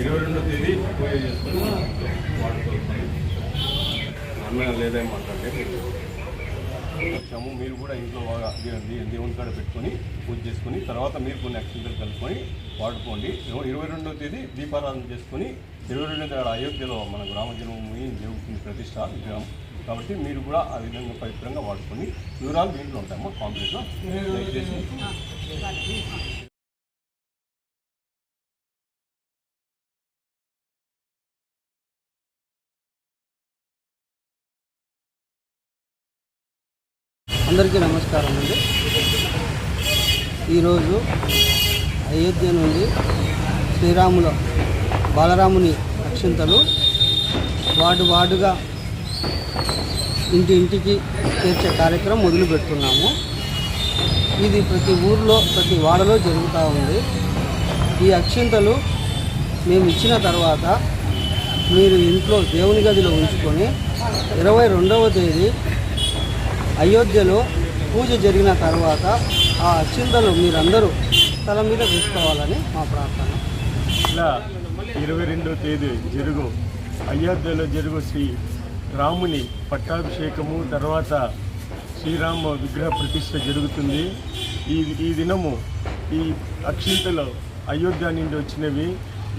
Prepare చేసుకొని వాడుకోవాలి అన్న లేదేం వచ్చాము. మీరు కూడా ఇంట్లో బాగా దేవుని కాడ పెట్టుకొని పూజ చేసుకొని తర్వాత మీరు కొన్ని అక్షంతలు కలుపుకొని వాడుకోండి. ఇరవై ఇరవై రెండవ తేదీ దీపారాధన చేసుకొని ఇరవై రెండవ తేదీ అయోధ్యలో మన గ్రామ జన్మభూమి దేవుడికి ప్రతిష్ట విగ్రహం. కాబట్టి మీరు కూడా ఆ విధంగా పవిత్రంగా వాడుకొని వివరాలు దీంట్లో ఉంటాయమ్మా కాంప్లెక్స్లో అందరికీ నమస్కారం అండి. ఈరోజు అయోధ్య నుండి శ్రీరాముల బాలరాముని అక్షింతలు వార్డు వార్డుగా ఇంటి ఇంటికి చేర్చే కార్యక్రమం మొదలు పెడుతున్నాము. ఇది ప్రతి ఊర్లో ప్రతి వాడలో జరుగుతూ ఉంది. ఈ అక్షింతలు మేము ఇచ్చిన తర్వాత మీరు ఇంట్లో దేవుని గదిలో ఉంచుకొని ఇరవై రెండవ తేదీ అయోధ్యలో పూజ జరిగిన తర్వాత ఆ అక్షింతలు మీరందరూ తల మీద తీసుకోవాలని మా ప్రార్థన. ఇలా ఇరవై రెండో తేదీ జరుగు అయోధ్యలో జరుగు శ్రీ రాముని పట్టాభిషేకము తర్వాత శ్రీరామ విగ్రహ ప్రతిష్ట జరుగుతుంది. ఈ ఈ దినము ఈ అక్షింతలు అయోధ్య నుండి వచ్చినవి.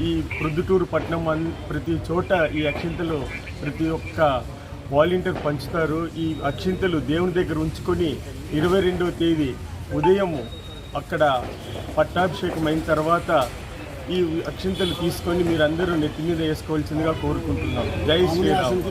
ఈ ప్రొద్దుటూరు పట్టణం అన్ ప్రతి చోట ఈ అక్షింతలు ప్రతి ఒక్క వాలంటీర్ పంచుతారు. ఈ అక్షింతలు దేవుని దగ్గర ఉంచుకొని ఇరవై రెండవ తేదీ ఉదయం అక్కడ పట్టాభిషేకం అయిన తర్వాత ఈ అక్షింతలు తీసుకొని మీరందరూ నెత్తి మీద వేసుకోవాల్సిందిగా కోరుకుంటున్నాం. జై శ్రీరామ్.